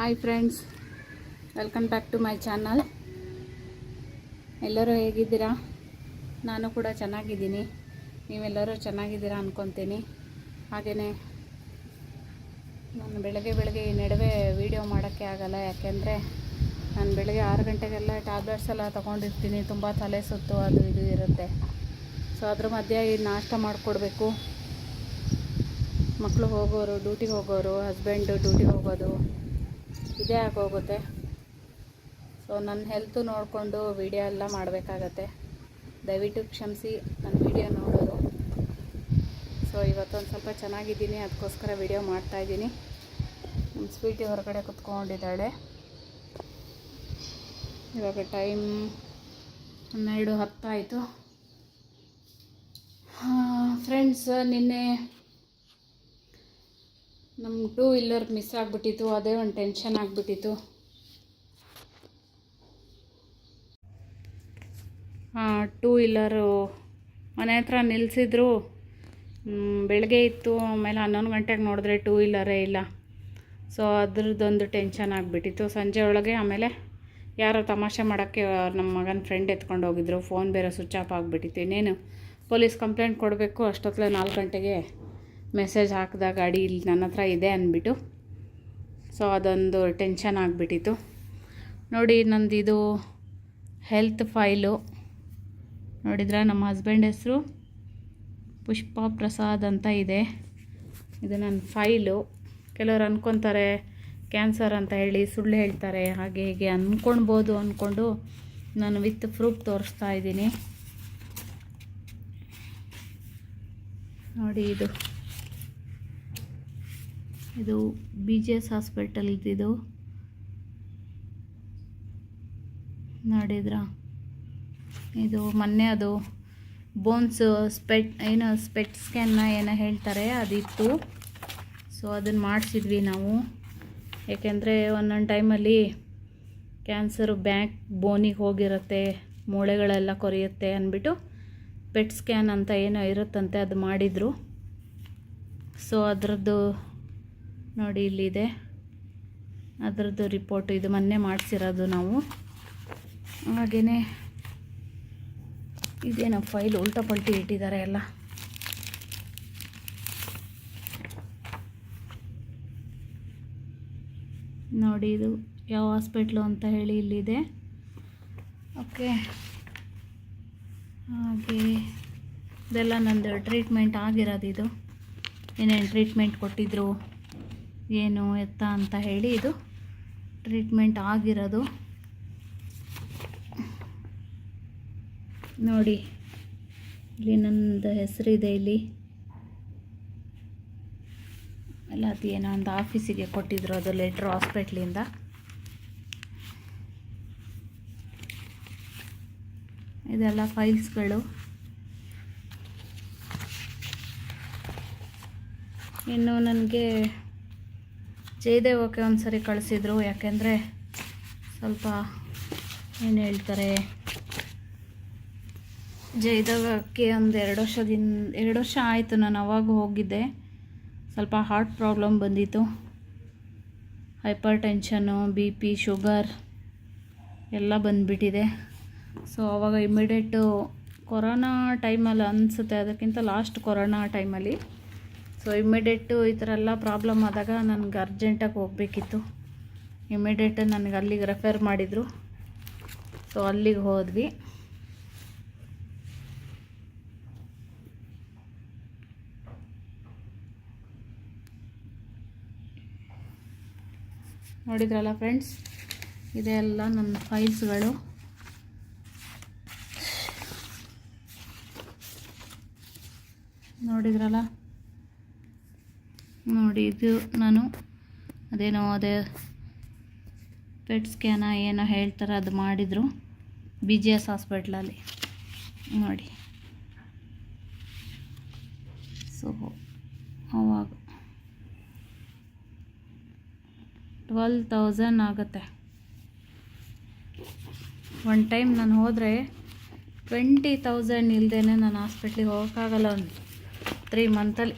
Hi friends welcome back to my channel ಎಲ್ಲರೂ ಹೇಗಿದ್ದೀರಾ? ನಾನು ಕೂಡ ಚೆನ್ನಾಗಿದ್ದೀನಿ. ನೀವೆಲ್ಲರೂ ಚೆನ್ನಾಗಿದ್ದೀರಾ ಅಂದ್ಕೊತೀನಿ ಹಾಗೆಯೇ ನಾನು ಬೆಳಗ್ಗೆ ಬೆಳಗ್ಗೆ ಈ ನಡುವೆ ವೀಡಿಯೋ ಮಾಡೋಕ್ಕೆ ಆಗಲ್ಲ. ಯಾಕೆಂದರೆ ನಾನು ಬೆಳಗ್ಗೆ ಆರು ಗಂಟೆಗೆಲ್ಲ ಟ್ಯಾಬ್ಲೆಟ್ಸ್ ಎಲ್ಲ ತೊಗೊಂಡಿರ್ತೀನಿ. ತುಂಬ ತಲೆ ಸುತ್ತು ಅದು ಇದು ಇರುತ್ತೆ. ಸೊ ಅದ್ರ ಮಧ್ಯೆ ಈ ನಾಷ್ಟ ಮಾಡಿಕೊಡ್ಬೇಕು. ಮಕ್ಕಳು ಹೋಗೋರು ಡ್ಯೂಟಿಗೆ ಹೋಗೋರು ಹಸ್ಬೆಂಡು ಡ್ಯೂಟಿಗೆ ಹೋಗೋದು. ಇದೇ ಆಗೋಗುತ್ತೆ. ಸೊ ನನ್ನ ಹೆಲ್ತು ನೋಡಿಕೊಂಡು ವಿಡಿಯೋ ಎಲ್ಲ ಮಾಡಬೇಕಾಗತ್ತೆ. ದಯವಿಟ್ಟು ಕ್ಷಮಿಸಿ ನನ್ನ ವಿಡಿಯೋ ನೋಡೋದು. ಸೊ ಇವತ್ತೊಂದು ಸ್ವಲ್ಪ ಚೆನ್ನಾಗಿದ್ದೀನಿ, ಅದಕ್ಕೋಸ್ಕರ ವಿಡಿಯೋ ಮಾಡ್ತಾಯಿದ್ದೀನಿ ನಮ್ಮ ಸ್ವೀಟಿ ಹೊರಗಡೆ ಕುತ್ಕೊಂಡಿದ್ದಾಳೆ. ಇವಾಗ ಟೈಮ್ ಹನ್ನೆರಡು ಹತ್ತಾಯಿತು. ಫ್ರೆಂಡ್ಸ್ ನಿನ್ನೆ ನಮ್ಮ ಟೂ ವೀಲರ್ ಮಿಸ್ ಆಗಿಬಿಟ್ಟಿತ್ತು, ಅದೇ ಒಂದು ಟೆನ್ಷನ್ ಆಗಿಬಿಟ್ಟಿತ್ತು. ಟೂ ವೀಲರು ಮನೆ ಹತ್ರ ನಿಲ್ಲಿಸಿದ್ರು ಬೆಳಗ್ಗೆ ಇತ್ತು, ಆಮೇಲೆ ಹನ್ನೊಂದು ಗಂಟೆಗೆ ನೋಡಿದ್ರೆ ಟೂ ವೀಲರೇ ಇಲ್ಲ. ಸೊ ಅದ್ರದ್ದೊಂದು ಟೆನ್ಷನ್ ಆಗಿಬಿಟ್ಟಿತ್ತು. ಸಂಜೆ ಒಳಗೆ ಆಮೇಲೆ ಯಾರೋ ತಮಾಷೆ ಮಾಡೋಕ್ಕೆ ನಮ್ಮ ಮಗನ ಫ್ರೆಂಡ್ ಎತ್ಕೊಂಡು ಹೋಗಿದ್ರು. ಫೋನ್ ಬೇರೆ ಸ್ವಿಚ್ ಆಫ್ ಆಗಿಬಿಟ್ಟಿತ್ತು. ಇನ್ನೇನು? ಪೊಲೀಸ್ ಕಂಪ್ಲೇಂಟ್ ಕೊಡಬೇಕು ಅಷ್ಟೊತ್ತಲೇ ನಾಲ್ಕು ಗಂಟೆಗೆ ಮೆಸೇಜ್ ಹಾಕಿದ ಗಾಡಿ ಇಲ್ಲಿ ನನ್ನ ಹತ್ರ ಇದೆ ಅಂದ್ಬಿಟ್ಟು. ಸೊ ಅದೊಂದು ಟೆನ್ಷನ್ ಆಗಿಬಿಟ್ಟಿತ್ತು. ನೋಡಿ, ನಂದು ಇದು ಹೆಲ್ತ್ ಫೈಲು ನೋಡಿದ್ರೆ ನಮ್ಮ ಹಸ್ಬೆಂಡ್ ಹೆಸರು ಪುಷ್ಪ ಪ್ರಸಾದ್ ಅಂತ ಇದೆ. ಇದು ನನ್ನ ಫೈಲು ಕೆಲವರು ಅಂದ್ಕೊತಾರೆ ಕ್ಯಾನ್ಸರ್ ಅಂತ ಹೇಳಿ ಸುಳ್ಳು ಹೇಳ್ತಾರೆ, ಹಾಗೆ ಹೀಗೆ ಅಂದ್ಕೊಳ್ಬೋದು ಅಂದ್ಕೊಂಡು ನಾನು ವಿತ್ ಪ್ರೂಫ್ ತೋರಿಸ್ತಾ ಇದ್ದೀನಿ. ನೋಡಿ ಇದು. ಇದು ಬಿ ಜಿ ಎಸ್ ಹಾಸ್ಪಿಟಲ್ದಿದು ನೋಡಿದ್ರ? ಇದು ಮೊನ್ನೆ ಅದು ಬೋನ್ಸ್ ಸ್ಪೆಟ್ ಏನು ಸ್ಪೆಟ್ ಸ್ಕ್ಯಾನ್ನ ಏನೋ ಹೇಳ್ತಾರೆ, ಅದಿತ್ತು. ಸೊ ಅದನ್ನು ಮಾಡಿಸಿದ್ವಿ ನಾವು. ಏಕೆಂದರೆ ಒಂದೊಂದು ಟೈಮಲ್ಲಿ ಕ್ಯಾನ್ಸರು ಬ್ಯಾಕ್ ಬೋನಿಗೆ ಹೋಗಿರುತ್ತೆ, ಮೂಳೆಗಳೆಲ್ಲ ಕೊರೆಯುತ್ತೆ ಅಂದ್ಬಿಟ್ಟು ಪೆಟ್ ಸ್ಕ್ಯಾನ್ ಅಂತ ಏನೋ ಇರುತ್ತಂತೆ, ಅದು ಮಾಡಿದರು. ಸೊ ಅದರದ್ದು ನೋಡಿ ಇಲ್ಲಿದೆ. ಅದರದ್ದು ರಿಪೋರ್ಟ್ ಇದು ಮೊನ್ನೆ ಮಾಡಿಸಿರೋದು ನಾವು. ಹಾಗೆಯೇ ಇದೇನೋ ಫೈಲ್ ಉಲ್ಟಾ ಪಲ್ಟಿ ಇಟ್ಟಿದ್ದಾರೆ ಎಲ್ಲ. ನೋಡಿ ಇದು ಯಾವ ಹಾಸ್ಪಿಟ್ಲು ಅಂತ ಹೇಳಿ ಇಲ್ಲಿದೆ. ಓಕೆ. ಹಾಗೆ ಇದೆಲ್ಲ ನಂದು ಟ್ರೀಟ್ಮೆಂಟ್ ಆಗಿರೋದು ಇದು. ಏನೇನು ಟ್ರೀಟ್ಮೆಂಟ್ ಕೊಟ್ಟಿದ್ರು? ಏನು ಎತ್ತ ಅಂತ ಹೇಳಿ ಇದು ಟ್ರೀಟ್ಮೆಂಟ್ ಆಗಿರೋದು. ನೋಡಿ, ಇಲ್ಲಿ ನಂದು ಹೆಸರಿದೆ ಇಲ್ಲಿ. ಎಲ್ಲ ಅದು ಏನೋ ಒಂದು ಆಫೀಸಿಗೆ ಕೊಟ್ಟಿದ್ರು ಅದು ಲೆಟ್ರ್ ಹಾಸ್ಪಿಟ್ಲಿಂದ ಇದೆಲ್ಲ ಫೈಲ್ಸ್ಗಳು ಇನ್ನು ನನಗೆ ಜಯದೇವಕ್ಕೆ ಒಂದು ಸರಿ ಕಳಿಸಿದ್ರು, ಯಾಕೆಂದರೆ ಸ್ವಲ್ಪ ಏನು ಹೇಳ್ತಾರೆ, ಜಯದೇವಕ್ಕೆ ಒಂದು ಎರಡು ವರ್ಷದಿಂದ ಎರಡು ವರ್ಷ ಆಯಿತು ನಾನು ಅವಾಗ ಹೋಗಿದ್ದೆ. ಸ್ವಲ್ಪ ಹಾರ್ಟ್ ಪ್ರಾಬ್ಲಮ್ ಬಂದಿತ್ತು. ಹೈಪರ್ ಟೆನ್ಷನ್ನು ಬಿ ಪಿ ಶುಗರ್ ಎಲ್ಲ ಬಂದುಬಿಟ್ಟಿದೆ. ಸೊ ಅವಾಗ ಇಮಿಡಿಯೇಟು ಕೊರೋನಾ ಟೈಮಲ್ಲಿ ಅನಿಸುತ್ತೆ, ಅದಕ್ಕಿಂತ ಲಾಸ್ಟ್ ಕೊರೋನಾ ಟೈಮಲ್ಲಿ ಸೊ ಇಮ್ಮಿಡಿಯೇಟು ಈ ಥರ ಎಲ್ಲ ಪ್ರಾಬ್ಲಮ್ ಆದಾಗ ನನಗೆ ಅರ್ಜೆಂಟಾಗಿ ಹೋಗಬೇಕಿತ್ತು. ಇಮಿಡಿಯೇಟ್ ನನಗೆ ಅಲ್ಲಿಗೆ ರೆಫರ್ ಮಾಡಿದರು. ಸೊ ಅಲ್ಲಿಗೆ ಹೋದ್ವಿ. ನೋಡಿದ್ರಲ್ಲ ಫ್ರೆಂಡ್ಸ್ ಇದೆಲ್ಲ ನನ್ನ ಫೈಲ್ಸ್ಗಳು ನೋಡಿದ್ರಲ್ಲ ನೋಡಿ ಇದು ನಾನು ಅದೇನೋ ಅದೇ ಪೆಟ್ ಸ್ಕ್ಯಾನ ಏನೋ ಹೇಳ್ತಾರೆ, ಅದು ಮಾಡಿದರು ಬಿ ಜಿ ಎಸ್ ಹಾಸ್ಪಿಟ್ಲಲ್ಲಿ ನೋಡಿ. ಸೊ ಅವಾಗ ಟ್ವೆಲ್ ತೌಸಂಡ್ ಆಗುತ್ತೆ. ಒನ್ ಟೈಮ್ ನಾನು ಹೋದರೆ ಟ್ವೆಂಟಿ ತೌಸಂಡ್ ಇಲ್ಲದೇ ನಾನು ಹಾಸ್ಪಿಟ್ಲಿಗೆ ಹೋಗೋಕ್ಕಾಗಲ್ಲ ಒಂದು ತ್ರೀ ಮಂತಲ್ಲಿ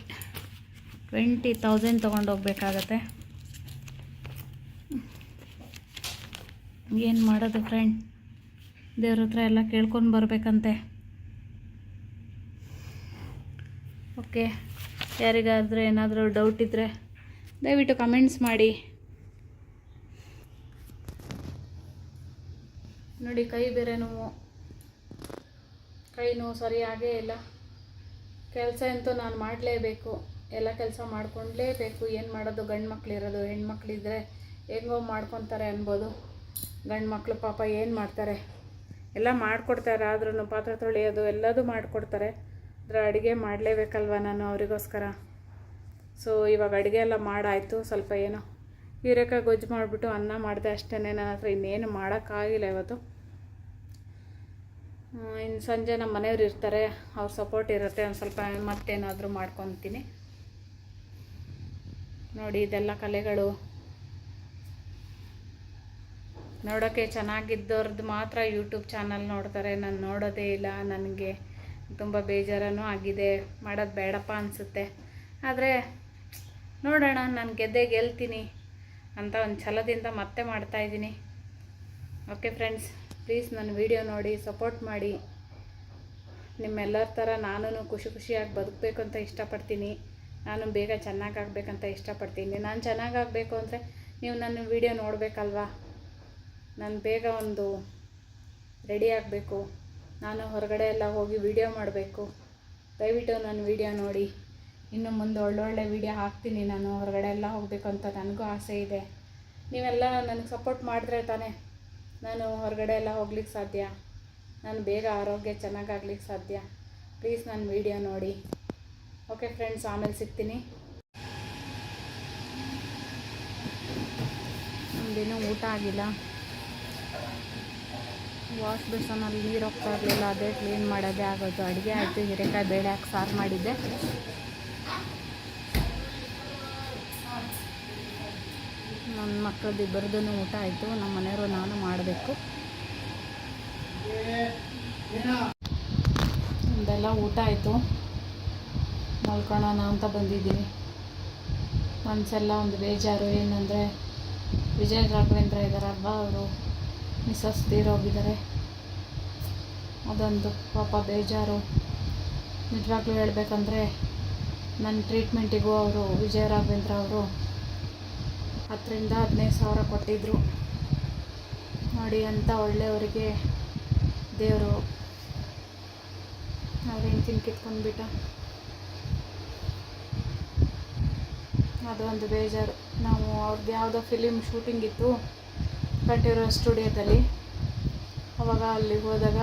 ಟ್ವೆಂಟಿ ತೌಸಂಡ್ ತೊಗೊಂಡು ಹೋಗ್ಬೇಕಾಗತ್ತೆ ಏನು ಮಾಡೋದು ಫ್ರೆಂಡ್ ದೇವ್ರ ಹತ್ರ ಎಲ್ಲ ಕೇಳ್ಕೊಂಡು ಬರಬೇಕಂತೆ. ಓಕೆ ಯಾರಿಗಾದರೆ ಏನಾದರೂ ಡೌಟ್ ಇದ್ದರೆ ದಯವಿಟ್ಟು ಕಮೆಂಟ್ಸ್ ಮಾಡಿ. ನೋಡಿ, ಕೈ ಬೇರೆ ನೋವು. ಕೈ ನೋವು ಸರಿಯಾಗೇ ಇಲ್ಲ. ಕೆಲಸ ಅಂತೂ ನಾನು ಮಾಡಲೇಬೇಕು. ಎಲ್ಲ ಕೆಲಸ ಮಾಡ್ಕೊಳ್ಲೇಬೇಕು ಏನು ಮಾಡೋದು? ಗಂಡು ಮಕ್ಳಿರೋದು ಹೆಣ್ಮಕ್ಳಿದ್ರೆ ಹೆಂಗೋ ಮಾಡ್ಕೊತಾರೆ ಅನ್ಬೋದು. ಗಂಡು ಮಕ್ಕಳು ಪಾಪ ಏನು ಮಾಡ್ತಾರೆ? ಎಲ್ಲ ಮಾಡಿಕೊಡ್ತಾರೆ ಆದ್ರೂ ಪಾತ್ರೆ ತೊಳೆಯೋದು, ಎಲ್ಲದೂ ಮಾಡಿಕೊಡ್ತಾರೆ. ಆದರೆ ಅಡುಗೆ ಮಾಡಲೇಬೇಕಲ್ವ ನಾನು ಅವರಿಗೋಸ್ಕರ? ಸೊ ಇವಾಗ ಅಡುಗೆ ಎಲ್ಲ ಮಾಡಾಯಿತು. ಸ್ವಲ್ಪ ಏನೋ ಹೀರೆಕಾಯಿ ಗೊಜ್ಜು ಮಾಡಿಬಿಟ್ಟು ಅನ್ನ ಮಾಡಿದೆ ಅಷ್ಟೇ ನನ್ನ ಹತ್ರ ಇನ್ನೇನು ಮಾಡೋಕ್ಕಾಗಿಲ್ಲ ಇವತ್ತು. ಇನ್ನು ಸಂಜೆ ನಮ್ಮ ಮನೆಯವ್ರು ಇರ್ತಾರೆ. ಅವ್ರ ಸಪೋರ್ಟ್ ಇರುತ್ತೆ. ಒಂದು ಸ್ವಲ್ಪ ಮತ್ತೇನಾದರೂ ಮಾಡ್ಕೊತೀನಿ. ನೋಡಿ ಇದೆಲ್ಲ ಕಲೆಗಳು. ನೋಡೋಕ್ಕೆ ಚೆನ್ನಾಗಿದ್ದವ್ರದ್ದು ಮಾತ್ರ ಯೂಟ್ಯೂಬ್ ಚಾನಲ್ ನೋಡ್ತಾರೆ. ನಾನು ನೋಡೋದೇ ಇಲ್ಲ, ನನಗೆ ತುಂಬ ಬೇಜಾರನೂ ಆಗಿದೆ. ಮಾಡೋದು ಬೇಡಪ್ಪ ಅನಿಸುತ್ತೆ. ಆದರೆ ನೋಡೋಣ, ನಾನು ಗೆದ್ದೆ ಗೆಲ್ತೀನಿ ಅಂತ ಒಂದು ಛಲದಿಂದ ಮತ್ತೆ ಮಾಡ್ತಾಯಿದ್ದೀನಿ ಓಕೆ ಫ್ರೆಂಡ್ಸ್, ಪ್ಲೀಸ್ ನನ್ನ ವಿಡಿಯೋ ನೋಡಿ, ಸಪೋರ್ಟ್ ಮಾಡಿ. ನಿಮ್ಮೆಲ್ಲರ ಥರ ನಾನು ಖುಷಿ ಖುಷಿಯಾಗಿ ಬದುಕಬೇಕು ಅಂತ ಇಷ್ಟಪಡ್ತೀನಿ. ನಾನು ಬೇಗ ಚೆನ್ನಾಗಿ ಆಗಬೇಕಂತ ಇಷ್ಟಪಡ್ತೀನಿ. ನಾನು ಚೆನ್ನಾಗಾಗಬೇಕು ಅಂದರೆ ನೀವು ನನ್ನ ವಿಡಿಯೋ ನೋಡಬೇಕಲ್ವಾ? ನಾನು ಬೇಗ ಒಂದು ರೆಡಿ ಆಗಬೇಕು. ನಾನು ಹೊರಗಡೆ ಎಲ್ಲ ಹೋಗಿ ವಿಡಿಯೋ ಮಾಡಬೇಕು. ದಯವಿಟ್ಟು ನನ್ನ ವಿಡಿಯೋ ನೋಡಿ. ಇನ್ನು ಮುಂದೆ ಒಳ್ಳೊಳ್ಳೆ ವಿಡಿಯೋ ಹಾಕ್ತೀನಿ ನಾನು ಹೊರಗಡೆ ಎಲ್ಲ ಹೋಗಬೇಕು ಅಂತ ನನಗೂ ಆಸೆ ಇದೆ. ನೀವೆಲ್ಲ ನನಗೆ ಸಪೋರ್ಟ್ ಮಾಡಿದ್ರೆ ತಾನೇ ನಾನು ಹೊರಗಡೆ ಎಲ್ಲ ಹೋಗ್ಲಿಕ್ಕೆ ಸಾಧ್ಯ. ನಾನು ಬೇಗ ಆರೋಗ್ಯ ಚೆನ್ನಾಗಾಗ್ಲಿಕ್ಕೆ ಸಾಧ್ಯ. ಪ್ಲೀಸ್ ನನ್ನ ವಿಡಿಯೋ ನೋಡಿ. ಓಕೆ ಫ್ರೆಂಡ್ಸ್ ಆಮೇಲೆ ಸಿಗ್ತೀನಿ. ನಮ್ಮದೇನೂ ಊಟ ಆಗಿಲ್ಲ. ವಾಶ್ ಬೇಸನಲ್ಲಿ ನೀರು ಹೋಗ್ತಾ ಇರಲಿಲ್ಲ ಅದೇ ಕ್ಲೀನ್ ಮಾಡೋದೇ ಆಗೋದು. ಅಡುಗೆ ಆಯಿತು ಹೀರೆಕಾಯಿ ಬೇಳೆ ಹಾಕಿ ಸಾರು ಮಾಡಿದ್ದೆ. ನನ್ನ ಮಕ್ಕಳದ್ದು ಇಬ್ಬರದ್ದು ಊಟ ಆಯಿತು ನಮ್ಮ ಮನೆಯವರು ನಾನು ಮಾಡಬೇಕು. ಇದೆಲ್ಲ ಊಟ ಆಯಿತು. ಮಲ್ಕೊಳ್ಳೋಣ ಅಂತ ಬಂದಿದ್ದೀನಿ. ಮನಸ್ಸೆಲ್ಲ ಒಂದು ಬೇಜಾರು, ಏನಂದರೆ ವಿಜಯ ರಾಘವೇಂದ್ರ ಇದ್ದಾರಲ್ವ ಅವರು? ಮಿಸಸ್ ತೀರೋಗಿದ್ದಾರೆ ಅದೊಂದು ಪಾಪ ಬೇಜಾರು. ನಿಜವಾಗ್ಲೂ ಹೇಳಬೇಕಂದ್ರೆ ನನ್ನ ಟ್ರೀಟ್ಮೆಂಟಿಗೂ ಅವರು, ವಿಜಯ ರಾಘವೇಂದ್ರ ಅವರು ಹತ್ತರಿಂದ ಹದಿನೈದು ಸಾವಿರ ಕೊಟ್ಟಿದ್ದರು ನೋಡಿ ಅಂತ ಒಳ್ಳೆಯವರಿಗೆ ದೇವರು. ಅವ್ರೇನು ತಿನ್ಕಿತ್ಕೊಂಡ್ಬಿಟ್ಟ? ಕಿತ್ಕೊಂಡ್ಬಿಟ್ಟ ಅದು ಒಂದು ಬೇಜಾರು. ನಾವು ಅವ್ರದ್ದು ಯಾವುದೋ ಫಿಲಿಮ್ ಶೂಟಿಂಗ್ ಇತ್ತು ಕಂಠೀರೋ ಸ್ಟುಡಿಯೋದಲ್ಲಿ ಅವಾಗ ಅಲ್ಲಿಗೆ ಹೋದಾಗ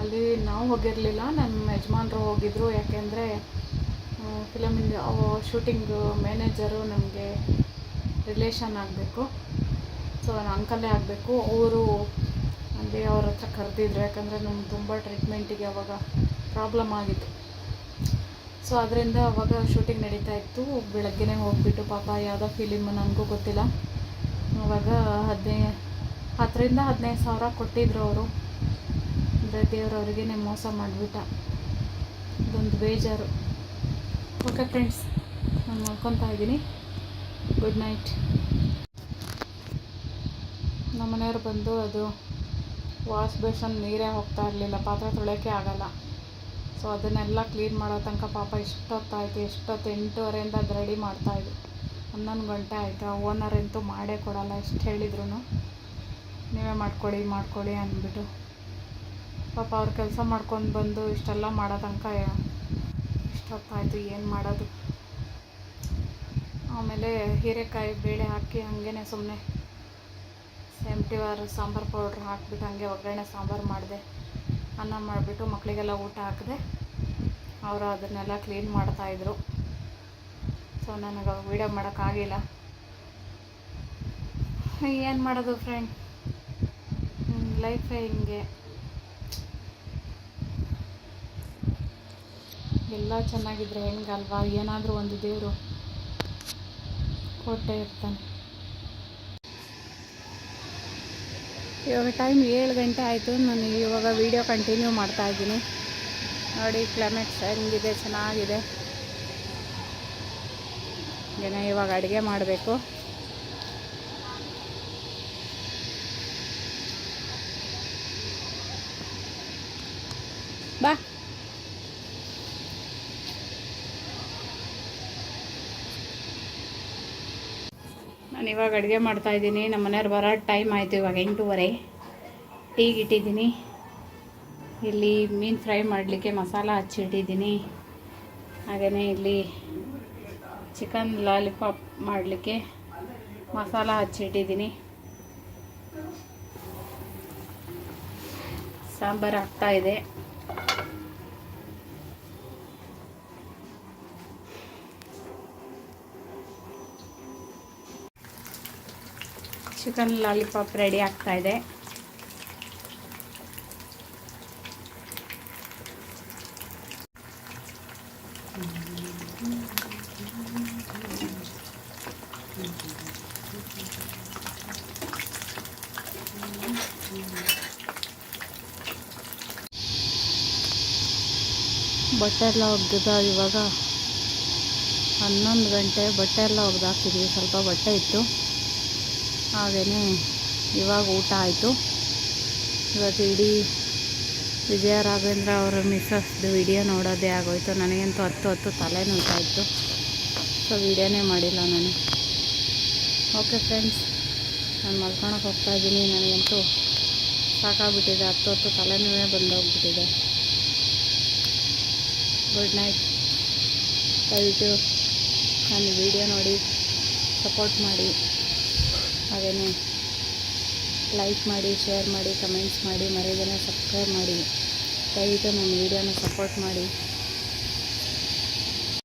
ಅಲ್ಲಿ ನಾವು ಹೋಗಿರಲಿಲ್ಲ. ನಮ್ಮ ಯಜಮಾನ್ರು ಹೋಗಿದ್ರು. ಯಾಕೆಂದರೆ ಫಿಲಮಿಂದ ಶೂಟಿಂಗ್ ಮ್ಯಾನೇಜರು ನಮಗೆ ರಿಲೇಷನ್ ಆಗಬೇಕು. ಸೊ ಅಂಕಲೇ ಆಗಬೇಕು. ಅವರು ಅಲ್ಲಿ ಅವ್ರ ಹತ್ರ ಕರೆದಿದ್ರು. ಯಾಕಂದರೆ ನಮ್ಗೆ ತುಂಬ ಟ್ರೀಟ್ಮೆಂಟಿಗೆ ಅವಾಗ ಪ್ರಾಬ್ಲಮ್ ಆಗಿತ್ತು. ಸೊ ಅದರಿಂದ ಅವಾಗ ಶೂಟಿಂಗ್ ನಡೀತಾ ಇತ್ತು. ಬೆಳಗ್ಗೆನೇ ಹೋಗಿಬಿಟ್ಟು ಪಾಪ ಯಾವುದೋ ಫಿಲಿಮ್ ನನಗೂ ಗೊತ್ತಿಲ್ಲ. ಅವಾಗ ಹದಿನೈದು ಹತ್ತರಿಂದ ಹದಿನೈದು ಸಾವಿರ ಕೊಟ್ಟಿದ್ರು ಅವರು. ಅಂದರೆ ದೇವ್ರವ್ರಿಗೆ ಮೋಸ ಮಾಡಿಬಿಟ್ಟ. ಇದೊಂದು ಬೇಜಾರು. ಓಕೆ ಫ್ರೆಂಡ್ಸ್ ನಾನು ಮಾಡ್ಕೊತಾ ಇದ್ದೀನಿ. ಗುಡ್ ನೈಟ್ ನಮ್ಮ ಮನೆಯವ್ರು ಬಂದು ಅದು ವಾಶ್ ಬೇಸನ್ ನೀರೇ ಹೋಗ್ತಾ ಇರಲಿಲ್ಲ. ಪಾತ್ರೆ ತೊಳೆಯೋಕ್ಕೆ ಆಗಲ್ಲ. ಸೊ ಅದನ್ನೆಲ್ಲ ಕ್ಲೀನ್ ಮಾಡೋ ತನಕ ಪಾಪ ಎಷ್ಟೊತ್ತಾಯಿತು, ಎಷ್ಟೊತ್ತು ಎಂಟೂವರೆಯಿಂದ ಅದು ರೆಡಿ ಮಾಡ್ತಾಯಿದ್ರು ಹನ್ನೊಂದು ಗಂಟೆ ಆಯಿತು ಓನರ್ ಅಂತೂ ಮಾಡೇ ಕೊಡಲ್ಲ, ಎಷ್ಟು ಹೇಳಿದ್ರು ನೀವೇ ಮಾಡ್ಕೊಳ್ಳಿ ಮಾಡ್ಕೊಳ್ಳಿ ಅಂದ್ಬಿಟ್ಟು. ಪಾಪ ಅವ್ರು ಕೆಲಸ ಮಾಡ್ಕೊಂಡು ಬಂದು ಇಷ್ಟೆಲ್ಲ ಮಾಡೋ ತನಕ ಇಷ್ಟೊತ್ತಾಯಿತು ಏನು ಮಾಡೋದು. ಆಮೇಲೆ ಹೀರೆಕಾಯಿ ಬೇಳೆ ಹಾಕಿ ಹಾಗೇ ಸುಮ್ಮನೆ ಸೆಂಟಿ ವಾರ ಸಾಂಬಾರು ಪೌಡ್ರ್ ಹಾಕ್ಬಿಟ್ಟು ಹಾಗೆ ಒಗ್ಗರಣೆ ಸಾಂಬಾರು ಮಾಡಿದೆ. ಅನ್ನ ಮಾಡಿಬಿಟ್ಟು ಮಕ್ಕಳಿಗೆಲ್ಲ ಊಟ ಹಾಕಿದೆ. ಅವರು ಅದನ್ನೆಲ್ಲ ಕ್ಲೀನ್ ಮಾಡ್ತಾಯಿದ್ರು ಸೊ ನನಗೆ ವೀಡಿಯೋ ಮಾಡೋಕ್ಕಾಗಿಲ್ಲ ಏನು ಮಾಡೋದು ಫ್ರೆಂಡ್ ಲೈಫೇ ಹಿಂಗೆ? ಎಲ್ಲ ಚೆನ್ನಾಗಿದ್ರೆ ಹೆಂಗಲ್ವಾ? ಏನಾದರೂ ಒಂದು ದೇವರು ಕೊಟ್ಟೆ ಇರ್ತಾನೆ. ಇವಾಗ ಟೈಮ್ ಏಳು ಗಂಟೆ ಆಯಿತು. ನಾನು ಇವಾಗ ವೀಡಿಯೋ ಕಂಟಿನ್ಯೂ ಮಾಡ್ತಾ ಇದ್ದೀನಿ. ನೋಡಿ ಕ್ಲೈಮೇಟ್ಸ್ ಹೆಂಗಿದೆ, ಚೆನ್ನಾಗಿದೆ. ಜನ ಇವಾಗ ಅಡುಗೆ ಮಾಡಬೇಕು? ಬಾ. ನಾನು ಇವಾಗ ಅಡುಗೆ ಮಾಡ್ತಾಯಿದ್ದೀನಿ ನಮ್ಮ ಮನೆಯವ್ರು ಬರೋ ಟೈಮ್ ಆಯಿತು ಇವಾಗ ಎಂಟೂವರೆ. ಟೀಗೆ ಇಟ್ಟಿದ್ದೀನಿ. ಇಲ್ಲಿ ಮೀನು ಫ್ರೈ ಮಾಡಲಿಕ್ಕೆ ಮಸಾಲ ಹಚ್ಚಿಟ್ಟಿದ್ದೀನಿ ಹಾಗೆಯೇ ಇಲ್ಲಿ ಚಿಕನ್ ಲಾಲಿಪಾಪ್ ಮಾಡಲಿಕ್ಕೆ ಮಸಾಲ ಹಚ್ಚಿಟ್ಟಿದ್ದೀನಿ ಸಾಂಬಾರು ಆಗ್ತಾ ಚಿಕನ್ ಲಾಲಿಪಾಪ್ ರೆಡಿ ಆಗ್ತಾ ಇದೆ. ಬಟ್ಟೆ ಎಲ್ಲ ಒಗ್ದ ಇವಾಗ? ಹನ್ನೊಂದು ಗಂಟೆ ಬಟ್ಟೆ ಎಲ್ಲ ಒಗ್ದು ಹಾಕಿದ್ವಿ ಸ್ವಲ್ಪ ಬಟ್ಟೆ ಇತ್ತು. ಹಾಗೆಯೇ ಇವಾಗ ಊಟ ಆಯಿತು. ಇವತ್ತು ಇಡೀ ವಿಜಯ ರಾಘವೇಂದ್ರ ಅವರ ಮಿಸ್ಸಸ್ದು ವಿಡಿಯೋ ನೋಡೋದೇ ಆಗೋಯ್ತು. ನನಗಂತೂ ಹತ್ತು ಹತ್ತು ತಲೆ ನೋಯ್ತಾ ಇತ್ತು. ಸೊ, ವಿಡಿಯೋನೇ ಮಾಡಿಲ್ಲ ನಾನು. ಓಕೆ ಫ್ರೆಂಡ್ಸ್, ನಾನು ಮಲ್ಕೊಳಕ್ಕೆ ಹೋಗ್ತಾ ಇದ್ದೀನಿ. ನನಗಂತೂ ಸಾಕಾಗ್ಬಿಟ್ಟಿದೆ. ಹತ್ತು ಹತ್ತು ತಲೆನೋವೇ ಬಂದೋಗ್ಬಿಟ್ಟಿದೆ. Good night. ದಯವಿಟ್ಟು ನನ್ನ ವಿಡಿಯೋ ನೋಡಿ, ಸಪೋರ್ಟ್ ಮಾಡಿ. ಹಾಗೆಯೇ ಲೈಕ್ ಮಾಡಿ ಶೇರ್ ಮಾಡಿ ಕಮೆಂಟ್ಸ್ ಮಾಡಿ ಮರೆಯದೇ ಸಬ್ಸ್ಕ್ರೈಬ್ ಮಾಡಿ. ದಯವಿಟ್ಟು ನನ್ನ ವೀಡಿಯೋನ ಸಪೋರ್ಟ್ ಮಾಡಿ.